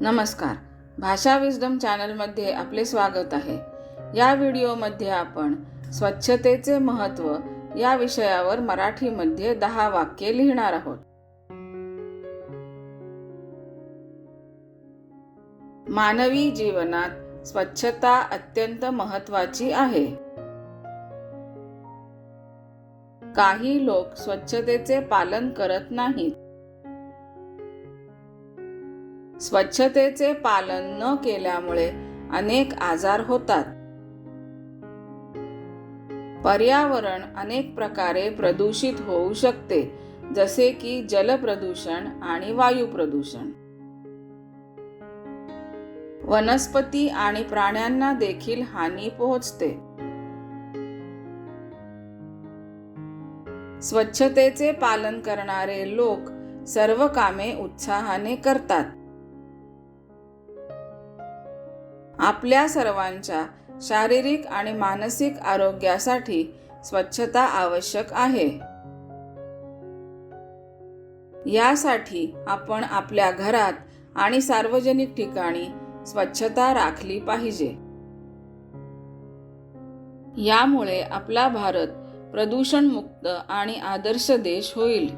नमस्कार. भाषा विजडम चॅनलमध्ये आपले स्वागत आहे. या व्हिडिओमध्ये आपण स्वच्छतेचे महत्त्व या विषयावर मराठीमध्ये दहा वाक्ये लिहिणार आहोत. मानवी जीवनात स्वच्छता अत्यंत महत्त्वाची आहे. काही लोक स्वच्छतेचे पालन करत नाहीत. स्वच्छतेचे पालन न केल्यामुळे अनेक आजार होतात. पर्यावरण अनेक प्रकारे प्रदूषित होऊ शकते जसे की जलप्रदूषण आणि वायू प्रदूषण. वनस्पती आणि प्राण्यांना देखील हानी पोहोचते. स्वच्छतेचे पालन करणारे लोक सर्व कामे उत्साहाने करतात. आपल्या सर्वांच्या शारीरिक आणि मानसिक आरोग्यासाठी स्वच्छता आवश्यक आहे. यासाठी आपण आपल्या घरात आणि सार्वजनिक ठिकाणी स्वच्छता राखली पाहिजे. यामुळे आपला भारत प्रदूषणमुक्त आणि आदर्श देश होईल.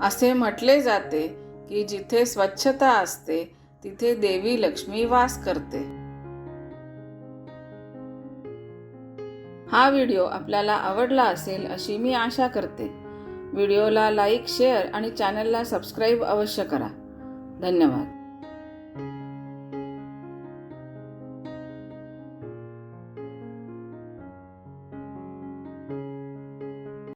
असे म्हटले जाते की जिथे स्वच्छता असते तिथे देवी लक्ष्मी वास करते. हा व्हिडिओ आपल्याला आवडला असेल अशी मी आशा करते. व्हिडिओला लाईक शेअर आणि चॅनलला सबस्क्राईब अवश्य करा. धन्यवाद.